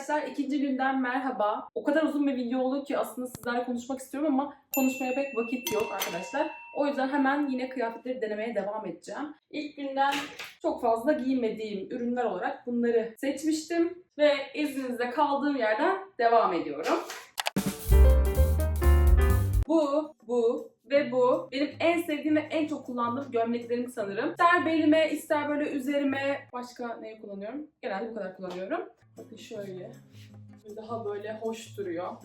Arkadaşlar ikinci günden merhaba. O kadar uzun bir video oldu ki aslında sizlerle konuşmak istiyorum ama konuşmaya pek vakit yok arkadaşlar. O yüzden hemen yine kıyafetleri denemeye devam edeceğim. İlk günden çok fazla giymediğim ürünler olarak bunları seçmiştim. Ve izninizle kaldığım yerden devam ediyorum. Bu, bu ve bu benim en sevdiğim ve en çok kullandığım gömleklerim sanırım. İster belime, ister böyle üzerime. Başka neyi kullanıyorum? Genelde bu kadar kullanıyorum. Bakın şöyle. Daha böyle hoş duruyor.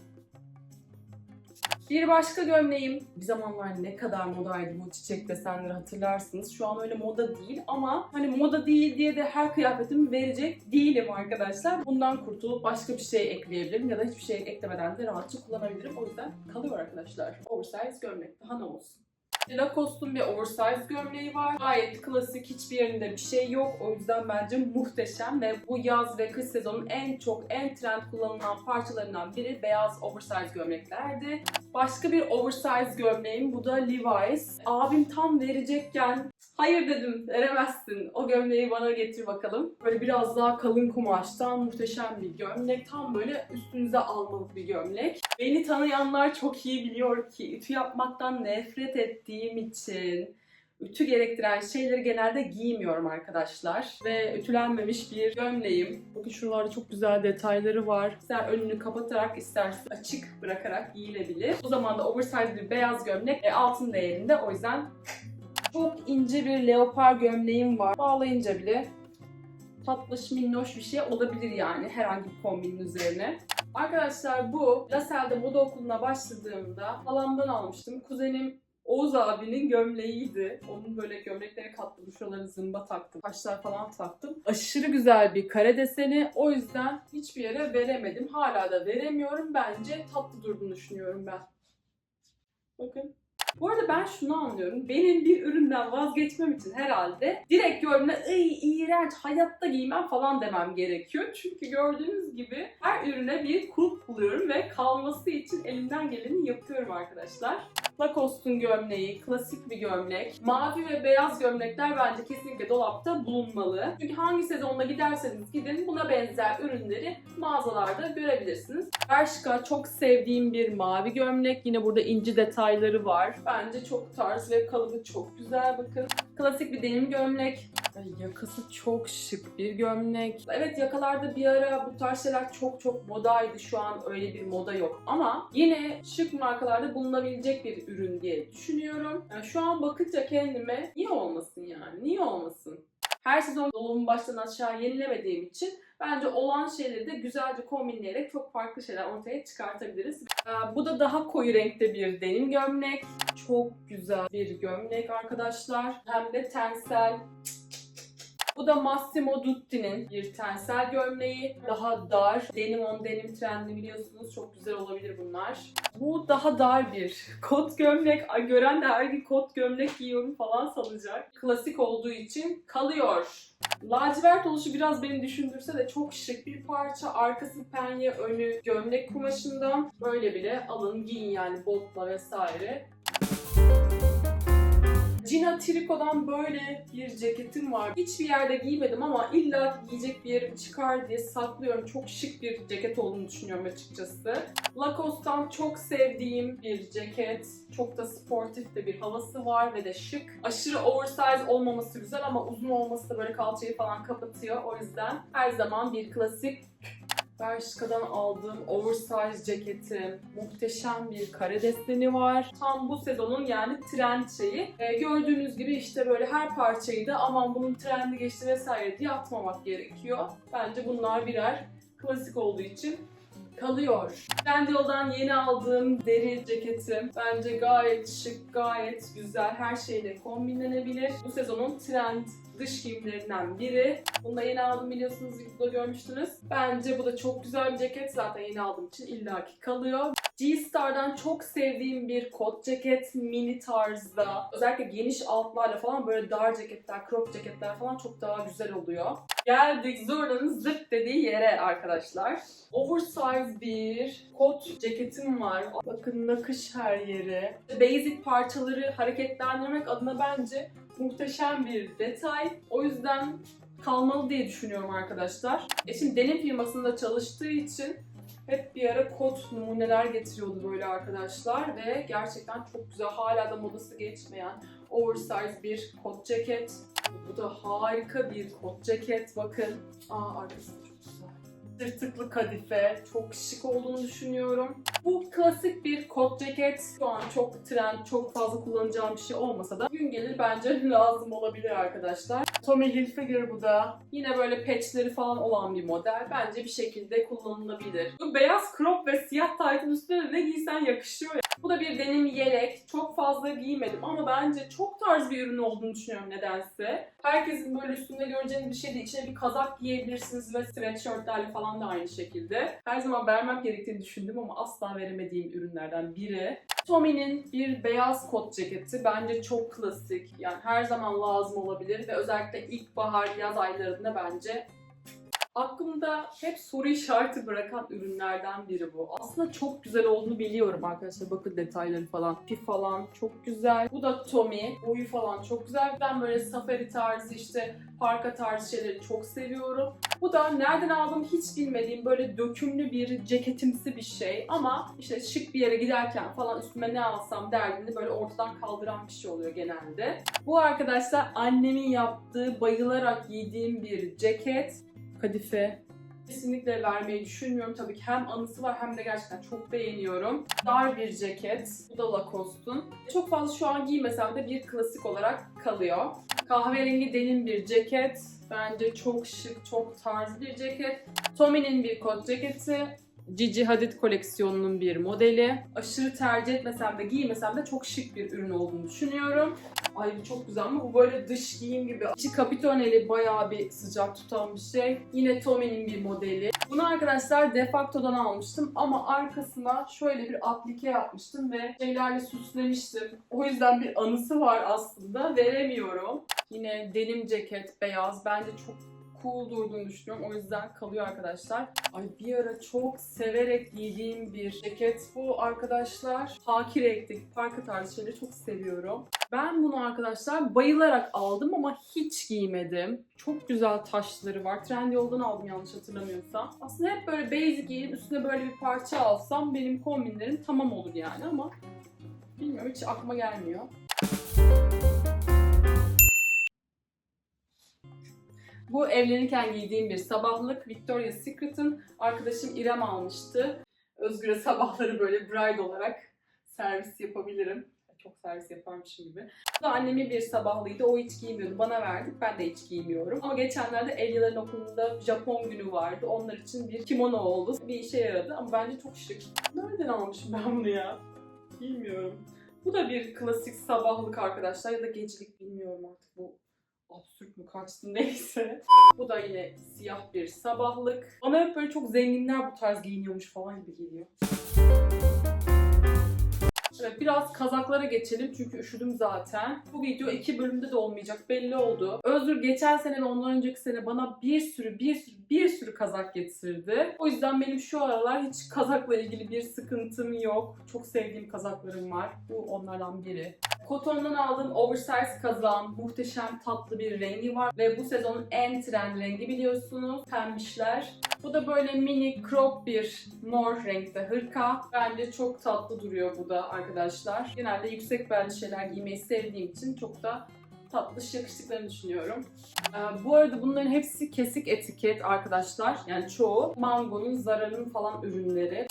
Bir başka gömleğim. Bir zamanlar ne kadar modaydı bu çiçek desenleri hatırlarsınız. Şu an öyle moda değil ama hani moda değil diye de her kıyafetimi verecek değilim arkadaşlar. Bundan kurtulup başka bir şey ekleyebilirim ya da hiçbir şey eklemeden de rahatça kullanabilirim. O yüzden kalıyor arkadaşlar. Oversize gömlek. Daha ne olsun? Lacoste'un bir oversize gömleği var. Gayet klasik, hiçbir yerinde bir şey yok. O yüzden bence muhteşem ve bu yaz ve kış sezonun en çok, en trend kullanılan parçalarından biri beyaz oversize gömleklerdi. Başka bir oversize gömleğim, bu da Levi's. Abim tam verecekken Hayır dedim, veremezsin. O gömleği bana getir bakalım. Böyle biraz daha kalın kumaştan muhteşem bir gömlek. Tam böyle üstünüze almalık bir gömlek. Beni tanıyanlar çok iyi biliyor ki ütü yapmaktan nefret ettiğim için ütü gerektiren şeyleri genelde giymiyorum arkadaşlar. Ve ütülenmemiş bir gömleğim. Bakın şuralarda çok güzel detayları var. İster önünü kapatarak isterse açık bırakarak giyilebilir. O zaman da oversize bir beyaz gömlek e, altın değerinde. O yüzden çok ince bir leopar gömleğim var. Bağlayınca bile tatlış minnoş bir şey olabilir yani herhangi bir kombinin üzerine. Arkadaşlar bu Lassel'de moda okuluna başladığımda halamdan almıştım. Kuzenim Oğuz abinin gömleğiydi. Onun böyle gömlekleri kattım. Şuraları zımba taktım. Taşlar falan taktım. Aşırı güzel bir kare deseni. O yüzden hiçbir yere veremedim. Hala da veremiyorum. Bence tatlı durduğunu düşünüyorum ben. Bakın. Bu arada ben şunu anlıyorum. Benim bir üründen vazgeçmem için herhalde direkt gördüğümde ıy iğrenç hayatta giymem falan demem gerekiyor. Çünkü gördüğünüz gibi her ürüne bir kulp buluyorum ve kalması için elimden geleni yapıyorum arkadaşlar. Lacoste'un gömleği, klasik bir gömlek. Mavi ve beyaz gömlekler bence kesinlikle dolapta bulunmalı. Çünkü hangi sezonda giderseniz gidin buna benzer ürünleri mağazalarda görebilirsiniz. Bershka çok sevdiğim bir mavi gömlek. Yine burada inci detayları var. Bence çok tarz ve kalıbı çok güzel bakın. Klasik bir denim gömlek. Ay, yakası çok şık bir gömlek. Evet yakalarda bir ara bu tarz şeyler çok çok modaydı. Şu an öyle bir moda yok. Ama yine şık markalarda bulunabilecek bir ürün diye düşünüyorum. Yani şu an bakınca kendime niye olmasın yani? Niye olmasın? Her sezon dolabımı baştan aşağı yenilemediğim için bence olan şeyleri de güzelce kombinleyerek çok farklı şeyler ortaya çıkartabiliriz. Ee, bu da daha koyu renkte bir denim gömlek. Çok güzel bir gömlek arkadaşlar. Hem de tensel. Bu da Massimo Dutti'nin bir tensel gömleği. Daha dar. Denim on denim trendi biliyorsunuz. Çok güzel olabilir bunlar. Bu daha dar bir kot gömlek. Ay gören de her gün kot gömlek giyiyorum falan sanacak. Klasik olduğu için kalıyor. Lacivert oluşu biraz beni düşündürse de çok şık bir parça. Arkası penye, önü gömlek kumaşından. Böyle bile alın giyin yani botla vesaire. Gina Trico'dan böyle bir ceketim var. Hiçbir yerde giymedim ama illa giyecek bir yerim çıkar diye saklıyorum. Çok şık bir ceket olduğunu düşünüyorum açıkçası. Lacoste'tan çok sevdiğim bir ceket. Çok da sportif de bir havası var ve de şık. Aşırı oversize olmaması güzel ama uzun olması da böyle kalçayı falan kapatıyor. O yüzden her zaman bir klasik Bershka'dan aldığım oversize ceketim. Muhteşem bir kare deseni var. Tam bu sezonun yani trend şeyi. Ee, gördüğünüz gibi işte böyle her parçayı da aman bunun trendi geçti vesaire diye atmamak gerekiyor. Bence bunlar birer klasik olduğu için kalıyor. Trendyol'dan yeni aldığım deri ceketim. Bence gayet şık, gayet güzel. Her şeyle kombinlenebilir. Bu sezonun trend dış giyimlerinden biri. Bunu da yeni aldım biliyorsunuz videoda görmüştünüz. Bence bu da çok güzel bir ceket. Zaten yeni aldığım için illaki kalıyor. G-Star'dan çok sevdiğim bir kot ceket mini tarzda. Özellikle geniş altlarla falan böyle dar ceketler, crop ceketler falan çok daha güzel oluyor. Geldik Zurna'nın zırt dediği yere arkadaşlar. Oversize bir kot ceketim var. Bakın nakış her yere. Basic parçaları hareketlendirmek adına bence muhteşem bir detay. O yüzden kalmalı diye düşünüyorum arkadaşlar. E şimdi denim firmasında çalıştığı için hep bir ara kot numuneler getiriyordu böyle arkadaşlar ve gerçekten çok güzel hala da modası geçmeyen oversize bir kot ceket. Bu da harika bir kot ceket bakın. Aa arkası da çok. Tırtıklı kadife çok şık olduğunu düşünüyorum. Bu klasik bir kot ceket. Şu an çok trend, çok fazla kullanacağım bir şey olmasa da gün gelir bence lazım olabilir arkadaşlar. Tommy Hilfiger bu da. Yine böyle patchleri falan olan bir model. Bence bir şekilde kullanılabilir. Bu beyaz crop ve siyah taytın üstüne ne giysen yakışıyor ya. Bu da bir denim yelek. Çok fazla giymedim ama bence çok tarz bir ürün olduğunu düşünüyorum nedense. Herkesin böyle üstünde göreceğiniz bir şey değil. İçine bir kazak giyebilirsiniz ve sweatshirtlerle falan da aynı şekilde. Her zaman vermem gerektiğini düşündüm ama asla veremediğim ürünlerden biri. Tommy'nin bir beyaz kot ceketi bence çok klasik. Yani her zaman lazım olabilir ve özellikle ilkbahar, yaz aylarında bence aklımda hep soru işareti bırakan ürünlerden biri bu. Aslında çok güzel olduğunu biliyorum arkadaşlar. Bakın detayları falan. Pi falan çok güzel. Bu da Tommy. Boyu falan çok güzel. Ben böyle safari tarzı işte parka tarzı şeyleri çok seviyorum. Bu da nereden aldım hiç bilmediğim böyle dökümlü bir ceketimsi bir şey. Ama işte şık bir yere giderken falan üstüme ne alsam derdini böyle ortadan kaldıran bir şey oluyor genelde. Bu arkadaşlar annemin yaptığı bayılarak giydiğim bir ceket kadife. Kesinlikle vermeyi düşünmüyorum. Tabii ki hem anısı var hem de gerçekten çok beğeniyorum. Dar bir ceket. Bu da Lacoste'un. Çok fazla şu an giymesem de bir klasik olarak kalıyor. Kahverengi denim bir ceket. Bence çok şık, çok tarz bir ceket. Tommy'nin bir kot ceketi. Gigi Hadid koleksiyonunun bir modeli. Aşırı tercih etmesem de giymesem de çok şık bir ürün olduğunu düşünüyorum. Ay bu çok güzel ama bu böyle dış giyim gibi. İçi kapitoneli bayağı bir sıcak tutan bir şey. Yine Tommy'nin bir modeli. Bunu arkadaşlar Defacto'dan almıştım ama arkasına şöyle bir aplike yapmıştım ve şeylerle süslemiştim. O yüzden bir anısı var aslında. Veremiyorum. Yine denim ceket beyaz. Bence çok cool durduğunu düşünüyorum. O yüzden kalıyor arkadaşlar. Ay bir ara çok severek giydiğim bir ceket bu arkadaşlar. Haki renkli parka tarzı şeyleri çok seviyorum. Ben bunu arkadaşlar bayılarak aldım ama hiç giymedim. Çok güzel taşları var. Trendyol'dan aldım yanlış hatırlamıyorsam. Aslında hep böyle basic giyip üstüne böyle bir parça alsam benim kombinlerim tamam olur yani ama bilmiyorum hiç aklıma gelmiyor. Bu evlenirken giydiğim bir sabahlık. Victoria's Secret'ın arkadaşım İrem almıştı. Özgür'e sabahları böyle bride olarak servis yapabilirim. Çok servis yaparmışım gibi. Bu da annemin bir sabahlıydı. O hiç giymiyordu. Bana verdik. Ben de hiç giymiyorum. Ama geçenlerde Elya'ların okulunda Japon günü vardı. Onlar için bir kimono oldu. Bir işe yaradı ama bence çok şık. Nereden almışım ben bunu ya? Bilmiyorum. Bu da bir klasik sabahlık arkadaşlar ya da gecelik bilmiyorum artık bu absürt mü kaçtı neyse. Bu da yine siyah bir sabahlık. Bana hep böyle çok zenginler bu tarz giyiniyormuş falan gibi geliyor. Evet biraz kazaklara geçelim çünkü üşüdüm zaten. Bu video iki bölümde de olmayacak belli oldu. Özgür geçen sene ve ondan önceki sene bana bir sürü bir sürü bir sürü kazak getirdi. O yüzden benim şu aralar hiç kazakla ilgili bir sıkıntım yok. Çok sevdiğim kazaklarım var. Bu onlardan biri. Koton'dan aldığım oversize kazağım muhteşem tatlı bir rengi var ve bu sezonun en trend rengi biliyorsunuz pembişler. Bu da böyle mini crop bir mor renkte hırka. Bence çok tatlı duruyor bu da arkadaşlar. Genelde yüksek belli şeyler giymeyi sevdiğim için çok da tatlı yakıştıklarını düşünüyorum. Ee, bu arada bunların hepsi kesik etiket arkadaşlar. Yani çoğu Mango'nun, Zara'nın falan ürünleri.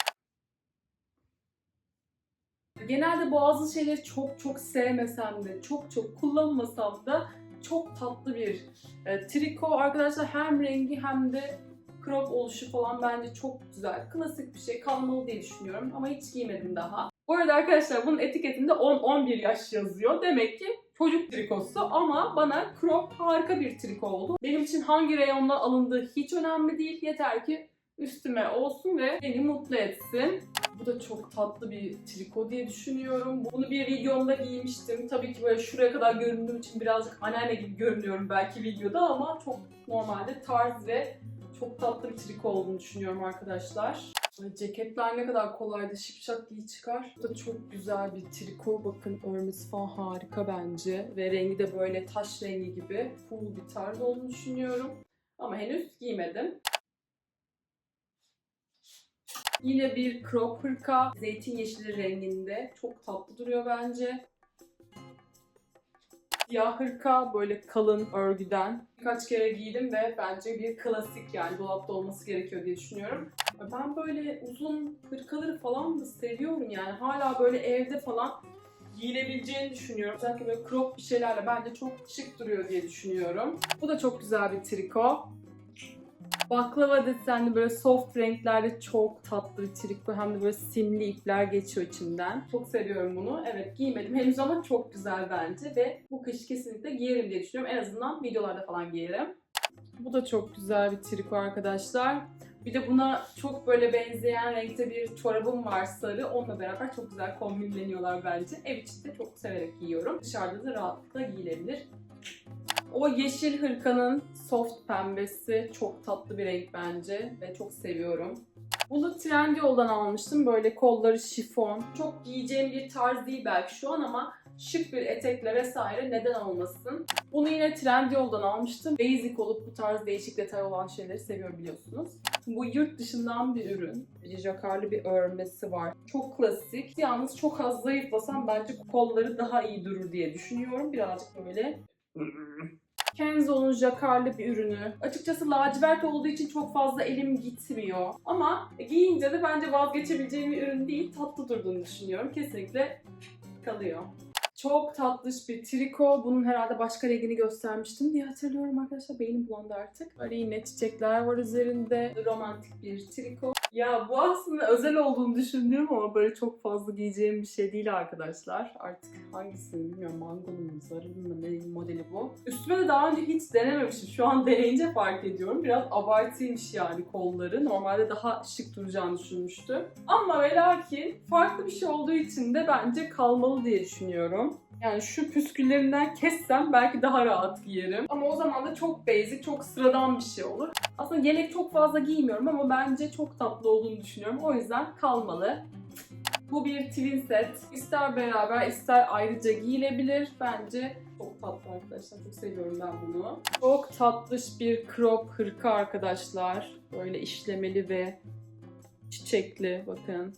Genelde bazı şeyleri çok çok sevmesem de, çok çok kullanmasam da çok tatlı bir e, triko. Arkadaşlar hem rengi hem de crop oluşu falan bence çok güzel. Klasik bir şey kalmalı diye düşünüyorum ama hiç giymedim daha. Bu arada arkadaşlar bunun etiketinde 10-11 yaş yazıyor. Demek ki çocuk trikosu ama bana crop harika bir triko oldu. Benim için hangi reyondan alındığı hiç önemli değil. Yeter ki üstüme olsun ve beni mutlu etsin. Bu da çok tatlı bir triko diye düşünüyorum. Bunu bir videomda giymiştim. Tabii ki böyle şuraya kadar göründüğüm için birazcık anneanne gibi görünüyorum belki videoda ama çok normalde tarz ve çok tatlı bir triko olduğunu düşünüyorum arkadaşlar. Ceketler ne kadar kolaydı. Şipşak giy çıkar. Bu da çok güzel bir triko. Bakın örmesi falan harika bence. Ve rengi de böyle taş rengi gibi. Cool bir tarz olduğunu düşünüyorum. Ama henüz giymedim. Yine bir crop hırka. Zeytin yeşili renginde. Çok tatlı duruyor bence. Siyah hırka böyle kalın örgüden. Birkaç kere giydim ve bence bir klasik yani dolapta olması gerekiyor diye düşünüyorum. Ben böyle uzun hırkaları falan da seviyorum yani. Hala böyle evde falan giyilebileceğini düşünüyorum. Özellikle böyle crop bir şeylerle bence çok şık duruyor diye düşünüyorum. Bu da çok güzel bir triko. Baklava desenli böyle soft renklerle çok tatlı bir triko. Hem de böyle simli ipler geçiyor içinden. Çok seviyorum bunu. Evet giymedim henüz ama çok güzel bence ve bu kış kesinlikle giyerim diye düşünüyorum. En azından videolarda falan giyerim. Bu da çok güzel bir triko arkadaşlar. Bir de buna çok böyle benzeyen renkte bir çorabım var sarı. Onunla beraber çok güzel kombinleniyorlar bence. Ev içinde çok severek giyiyorum. Dışarıda da rahatlıkla giyilebilir. O yeşil hırkanın soft pembesi çok tatlı bir renk bence ve çok seviyorum. Bunu Trendyol'dan almıştım. Böyle kolları şifon. Çok giyeceğim bir tarz değil belki şu an ama şık bir etekle vesaire neden olmasın. Bunu yine Trendyol'dan almıştım. Basic olup bu tarz değişik detay olan şeyleri seviyorum biliyorsunuz. Bu yurt dışından bir ürün. Bir jakarlı bir örmesi var. Çok klasik. Yalnız çok az zayıflasam bence kolları daha iyi durur diye düşünüyorum. Birazcık böyle Kenzo'nun jakarlı bir ürünü. Açıkçası lacivert olduğu için çok fazla elim gitmiyor. Ama giyince de bence vazgeçebileceğim bir ürün değil. Tatlı durduğunu düşünüyorum. Kesinlikle kalıyor. Çok tatlış bir triko. Bunun herhalde başka rengini göstermiştim diye hatırlıyorum arkadaşlar. Beynim bulandı artık. Böyle yine çiçekler var üzerinde. Romantik bir triko. Ya bu aslında özel olduğunu düşündüğüm ama böyle çok fazla giyeceğim bir şey değil arkadaşlar. Artık hangisini bilmiyorum. Mango'nun mu, Zara'nın mı ne modeli bu. Üstüme de daha önce hiç denememişim. Şu an deneyince fark ediyorum. Biraz abartıymış yani kolları. Normalde daha şık duracağını düşünmüştüm. Ama ve lakin farklı bir şey olduğu için de bence kalmalı diye düşünüyorum. Yani şu püsküllerinden kessem belki daha rahat giyerim. Ama o zaman da çok basic, çok sıradan bir şey olur. Aslında yelek çok fazla giymiyorum ama bence çok tatlı olduğunu düşünüyorum. O yüzden kalmalı. Bu bir twin set. İster beraber ister ayrıca giyilebilir. Bence çok tatlı arkadaşlar. Çok seviyorum ben bunu. Çok tatlış bir crop hırka arkadaşlar. Böyle işlemeli ve çiçekli bakın.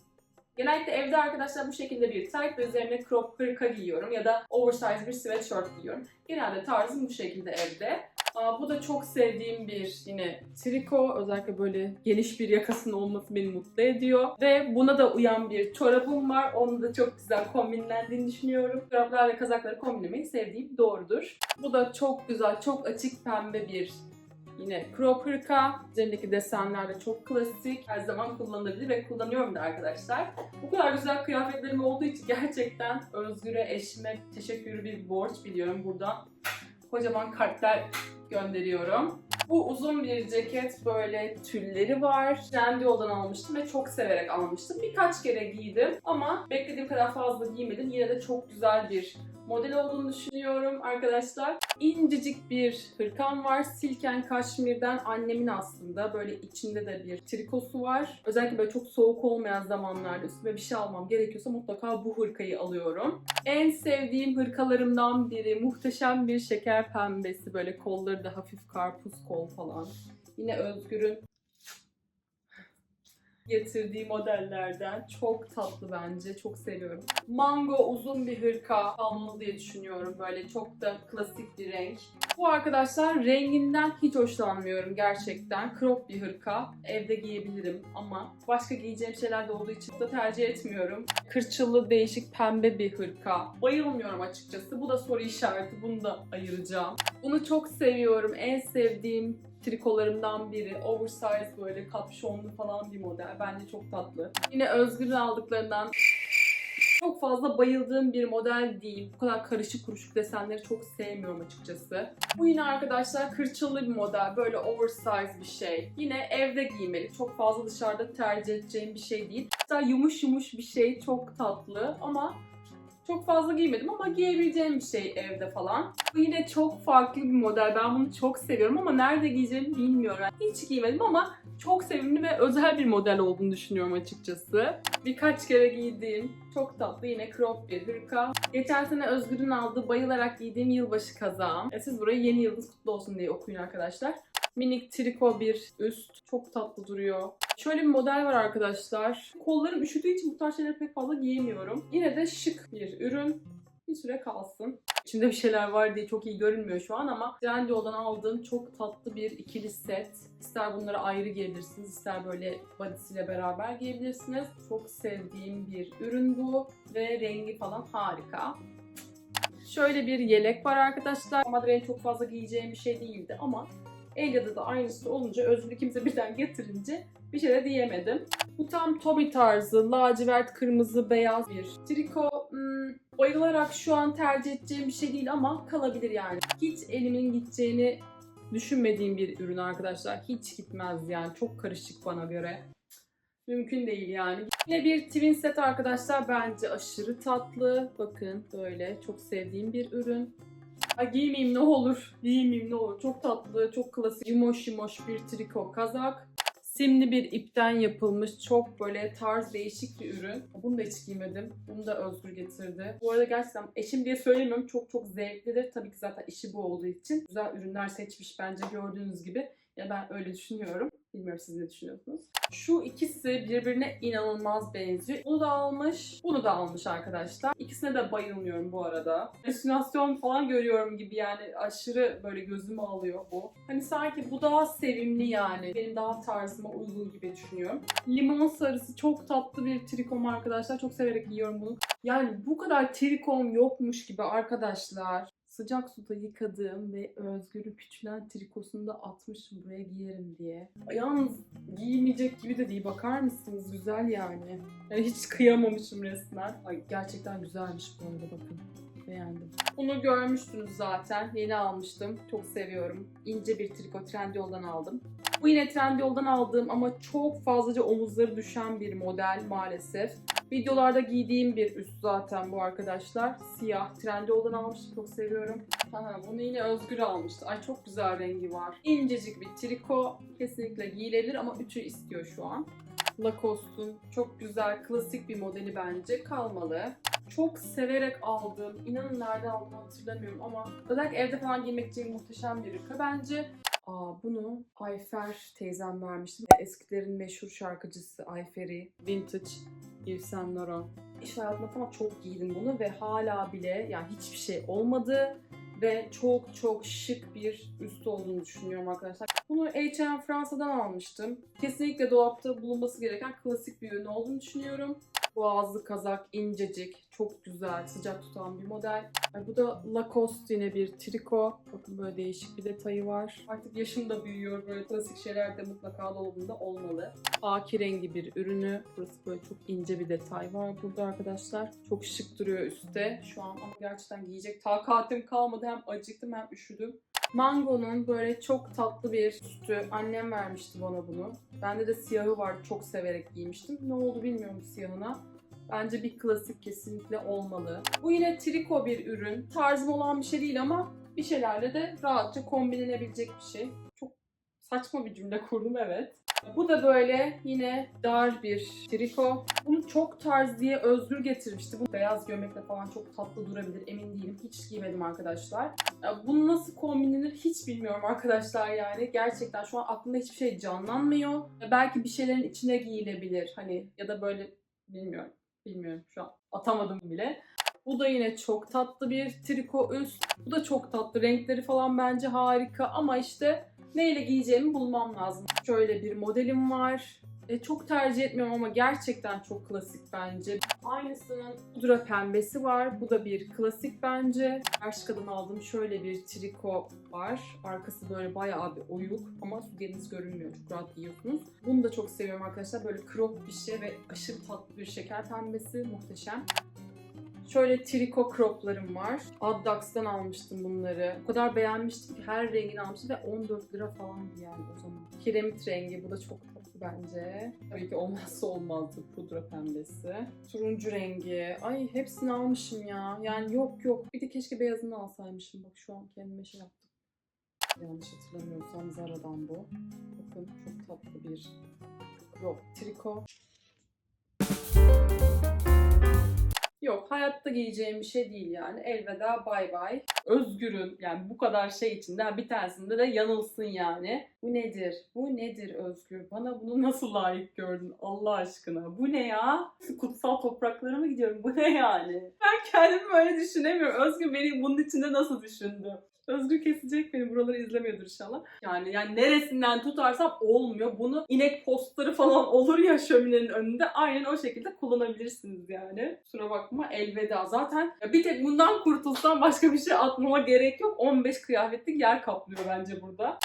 Genellikle evde arkadaşlar bu şekilde bir tight ve üzerine crop hırka giyiyorum ya da oversize bir sweatshirt giyiyorum. Genelde tarzım bu şekilde evde. Aa, bu da çok sevdiğim bir yine triko. Özellikle böyle geniş bir yakasının olması beni mutlu ediyor. Ve buna da uyan bir çorabım var. Onu da çok güzel kombinlendiğini düşünüyorum. Çoraplar ve kazakları kombinlemeyi sevdiğim doğrudur. Bu da çok güzel, çok açık pembe bir Yine crop hırka. Üzerindeki desenler de çok klasik. Her zaman kullanılabilir ve kullanıyorum da arkadaşlar. Bu kadar güzel kıyafetlerim olduğu için gerçekten Özgür'e, eşime teşekkürü bir borç biliyorum. Buradan kocaman kalpler gönderiyorum. Bu uzun bir ceket böyle tülleri var. Trendyol'dan almıştım ve çok severek almıştım. Birkaç kere giydim ama beklediğim kadar fazla giymedim. Yine de çok güzel bir model olduğunu düşünüyorum arkadaşlar. İncecik bir hırkam var. Silken kaşmirden annemin aslında. Böyle içinde de bir trikosu var. Özellikle böyle çok soğuk olmayan zamanlarda üstüme bir şey almam gerekiyorsa mutlaka bu hırkayı alıyorum. En sevdiğim hırkalarımdan biri muhteşem bir şeker pembesi. Böyle kolları da hafif karpuz kol falan. Yine Özgür'ün getirdiği modellerden. Çok tatlı bence. Çok seviyorum. Mango uzun bir hırka almalı diye düşünüyorum. Böyle çok da klasik bir renk. Bu arkadaşlar renginden hiç hoşlanmıyorum gerçekten. Crop bir hırka. Evde giyebilirim ama başka giyeceğim şeyler de olduğu için de tercih etmiyorum. Kırçıllı değişik pembe bir hırka. Bayılmıyorum açıkçası. Bu da soru işareti. Bunu da ayıracağım. Bunu çok seviyorum. En sevdiğim trikolarımdan biri. Oversize böyle kapşonlu falan bir model. Bence çok tatlı. Yine Özgür'ün aldıklarından çok fazla bayıldığım bir model değil. Bu kadar karışık kuruşuk desenleri çok sevmiyorum açıkçası. Bu yine arkadaşlar kırçıllı bir model. Böyle oversize bir şey. Yine evde giymeli. Çok fazla dışarıda tercih edeceğim bir şey değil. Hatta yumuş yumuş bir şey. Çok tatlı ama çok fazla giymedim ama giyebileceğim bir şey evde falan. Bu yine çok farklı bir model. Ben bunu çok seviyorum ama nerede giyeceğimi bilmiyorum. Yani hiç giymedim ama Çok sevimli ve özel bir model olduğunu düşünüyorum açıkçası. Birkaç kere giydiğim çok tatlı yine crop bir hırka. Geçen sene Özgür'ün aldığı bayılarak giydiğim yılbaşı kazağım. E, Siz burayı yeni yıldız kutlu olsun diye okuyun arkadaşlar. Minik triko bir üst. Çok tatlı duruyor. Şöyle bir model var arkadaşlar. Kollarım üşüdüğü için bu tarz şeyleri pek fazla giyemiyorum. Yine de şık bir ürün. Bir süre kalsın. İçinde bir şeyler var diye çok iyi görünmüyor şu an ama Trendyol'dan aldığım çok tatlı bir ikili set. İster bunları ayrı giyebilirsiniz, ister böyle body'siyle beraber giyebilirsiniz. Çok sevdiğim bir ürün bu ve rengi falan harika. Şöyle bir yelek var arkadaşlar. Benim çok fazla giyeceğim bir şey değildi ama Elya'da da aynısı olunca Özgür'ü kimse birden getirince bir şey de diyemedim. Bu tam Toby tarzı, lacivert, kırmızı, beyaz bir triko. Hmm, bayılarak şu an tercih edeceğim bir şey değil ama kalabilir yani. Hiç elimin gideceğini düşünmediğim bir ürün arkadaşlar. Hiç gitmez yani. Çok karışık bana göre. Mümkün değil yani. Yine bir twin set arkadaşlar. Bence aşırı tatlı. Bakın böyle çok sevdiğim bir ürün. Ay giymeyeyim ne olur. Giymeyeyim ne olur. Çok tatlı, çok klasik. Yumuş yumuş bir triko kazak. Simli bir ipten yapılmış çok böyle tarz değişik bir ürün. Bunu da hiç giymedim. Bunu da Özgür getirdi. Bu arada gerçekten eşim diye söylemiyorum. Çok çok zevklidir. Tabii ki zaten işi bu olduğu için. Güzel ürünler seçmiş bence gördüğünüz gibi. Ya ben öyle düşünüyorum. Bilmiyorum siz ne düşünüyorsunuz? Şu ikisi birbirine inanılmaz benziyor. Bunu da almış, bunu da almış arkadaşlar. İkisine de bayılmıyorum bu arada. Halüsinasyon falan görüyorum gibi yani aşırı böyle gözümü alıyor bu. Hani sanki bu daha sevimli yani. Benim daha tarzıma uygun gibi düşünüyorum. Limon sarısı çok tatlı bir trikom arkadaşlar. Çok severek giyiyorum bunu. Yani bu kadar trikom yokmuş gibi arkadaşlar. Sıcak suda yıkadığım ve Özgür'ü küçülen trikosunu da atmışım buraya giyerim diye. Yalnız giymeyecek gibi de değil. Bakar mısınız? Güzel yani. yani hiç kıyamamışım resmen. Ay gerçekten güzelmiş bu arada bakın. Beğendim. Bunu görmüştünüz zaten. Yeni almıştım. Çok seviyorum. İnce bir triko Trendyol'dan aldım. Bu yine Trendyol'dan aldığım ama çok fazlaca omuzları düşen bir model maalesef. Videolarda giydiğim bir üst zaten bu arkadaşlar. Siyah. Trendyol'dan almıştım. Çok seviyorum. Ha, bunu yine Özgür almıştı. Ay çok güzel rengi var. İncecik bir triko. Kesinlikle giyilebilir ama ütü istiyor şu an. Lacoste'un çok güzel, klasik bir modeli bence. Kalmalı. Çok severek aldığım, inanın nerede aldığımı hatırlamıyorum ama özellikle evde falan giymek için muhteşem bir ürün. Bence Aa, bunu Ayfer teyzem vermişti. Eskilerin meşhur şarkıcısı Ayfer'i. Vintage Yves Saint Laurent. İş hayatımda falan çok giydim bunu ve hala bile yani hiçbir şey olmadı ve çok çok şık bir üst olduğunu düşünüyorum arkadaşlar. Bunu H&M Fransa'dan almıştım. Kesinlikle dolapta bulunması gereken klasik bir ürün olduğunu düşünüyorum. Boğazlı kazak, incecik, çok güzel, sıcak tutan bir model. Bu da Lacoste yine bir triko. Bakın böyle değişik bir detayı var. Artık yaşım da büyüyor. Böyle klasik şeyler de mutlaka dolabında olmalı. Haki rengi bir ürünü. Burası böyle çok ince bir detay var burada arkadaşlar. Çok şık duruyor üstte şu an gerçekten giyecek takatim kalmadı. Hem acıktım hem üşüdüm. Mango'nun böyle çok tatlı bir üstü. Annem vermişti bana bunu. Bende de siyahı vardı. Çok severek giymiştim. Ne oldu bilmiyorum siyahına. Bence bir klasik kesinlikle olmalı. Bu yine triko bir ürün. Tarzım olan bir şey değil ama bir şeylerle de rahatça kombinlenebilecek bir şey. Çok saçma bir cümle kurdum evet. Bu da böyle yine dar bir triko. Bunu çok tarz diye Özgür getirmişti. Bu beyaz gömlekle falan çok tatlı durabilir emin değilim. Hiç giymedim arkadaşlar. Bunu nasıl kombinlenir hiç bilmiyorum arkadaşlar yani. Gerçekten şu an aklımda hiçbir şey canlanmıyor. Belki bir şeylerin içine giyilebilir. Hani ya da böyle bilmiyorum. Bilmiyorum şu an atamadım bile. Bu da yine çok tatlı bir triko üst. Bu da çok tatlı. Renkleri falan bence harika ama işte neyle giyeceğimi bulmam lazım. Şöyle bir modelim var. E, çok tercih etmiyorum ama gerçekten çok klasik bence. Aynısının pudra pembesi var. Bu da bir klasik bence. Bershka'dan aldığım şöyle bir triko var. Arkası böyle bayağı bir oyuk ama sütyeniniz görünmüyor. Çok rahat giyiyorsunuz. Bunu da çok seviyorum arkadaşlar. Böyle crop bir şey ve aşırı tatlı bir şeker pembesi. Muhteşem. Şöyle triko croplarım var. Addax'tan almıştım bunları. O kadar beğenmiştim ki her rengini almıştım ve 14 lira falan yani o zaman. Kiremit rengi bu da çok tatlı bence. Tabii ki olmazsa olmazdı pudra pembesi. Turuncu rengi. Ay hepsini almışım ya. Yani yok yok. Bir de keşke beyazını alsaymışım. Bak şu an kendime şey yaptım. Yanlış hatırlamıyorsam Zara'dan bu. Bakın çok tatlı bir crop triko. Yok hayatta giyeceğim bir şey değil yani. Elveda bay bay. Özgür'ün yani bu kadar şey içinden bir tanesinde de yanılsın yani. Bu nedir? Bu nedir Özgür? Bana bunu nasıl layık gördün Allah aşkına? Bu ne ya? Kutsal topraklara mı gidiyorum? Bu ne yani? Ben kendimi böyle düşünemiyorum. Özgür beni bunun içinde nasıl düşündü? Özgür kesecek beni. Buraları izlemiyordur inşallah. Yani yani neresinden tutarsam olmuyor. Bunu inek postları falan olur ya şöminenin önünde. Aynen o şekilde kullanabilirsiniz yani. Kusura bakma elveda. Zaten bir tek bundan kurtulsam başka bir şey atmama gerek yok. 15 kıyafetlik yer kaplıyor bence burada.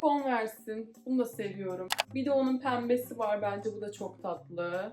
Converse'in. Bunu da seviyorum. Bir de onun pembesi var bence bu da çok tatlı.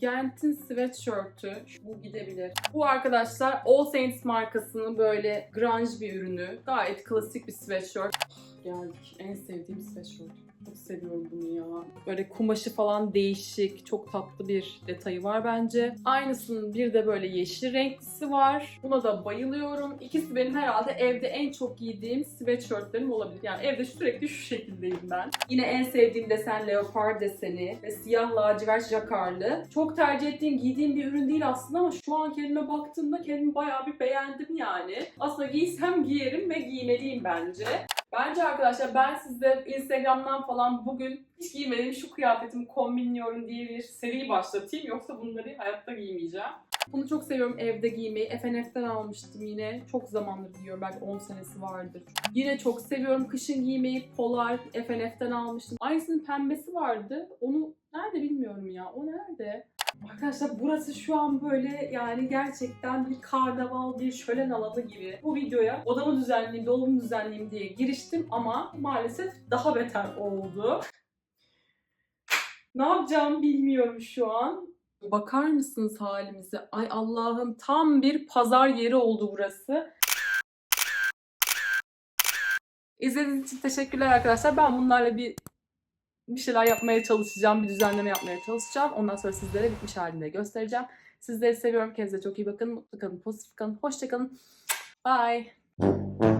Gent'in sweatshirt'ü. Bu gidebilir. Bu arkadaşlar All Saints markasının böyle grunge bir ürünü. Gayet klasik bir sweatshirt. Geldik. En sevdiğim sweatshirt. Çok seviyorum bunu ya. Böyle kumaşı falan değişik, çok tatlı bir detayı var bence. Aynısının bir de böyle yeşil renklisi var. Buna da bayılıyorum. İkisi benim herhalde evde en çok giydiğim sweatshirtlerim olabilir. Yani evde sürekli şu şekildeyim ben. Yine en sevdiğim desen leopar deseni ve siyah lacivert jakarlı. Çok tercih ettiğim, giydiğim bir ürün değil aslında ama şu an kendime baktığımda kendimi bayağı bir beğendim yani. Aslında giysem giyerim ve giymeliyim bence. Bence arkadaşlar ben size Instagram'dan falan bugün hiç giymediğim şu kıyafetimi kombinliyorum diye bir seri başlatayım. Yoksa bunları hayatta giymeyeceğim. Bunu çok seviyorum evde giymeyi. FNF'den almıştım yine. Çok zamandır giyiyorum. Belki 10 senesi vardır. Yine çok seviyorum kışın giymeyi. Polar FNF'den almıştım. Aynısının pembesi vardı. Onu nerede bilmiyorum ya. O nerede? Arkadaşlar burası şu an böyle yani gerçekten bir karnaval, bir şölen alanı gibi. Bu videoya odamı düzenleyeyim, dolabımı düzenleyeyim diye giriştim ama maalesef daha beter oldu. Ne yapacağımı bilmiyorum şu an. Bakar mısınız halimize? Ay Allah'ım tam bir pazar yeri oldu burası. İzlediğiniz için teşekkürler arkadaşlar. Ben bunlarla bir bir şeyler yapmaya çalışacağım, bir düzenleme yapmaya çalışacağım. Ondan sonra sizlere bitmiş halinde göstereceğim. Sizleri seviyorum. Kendinize çok iyi bakın. Mutlu kalın, pozitif kalın. Hoşça kalın. Bye.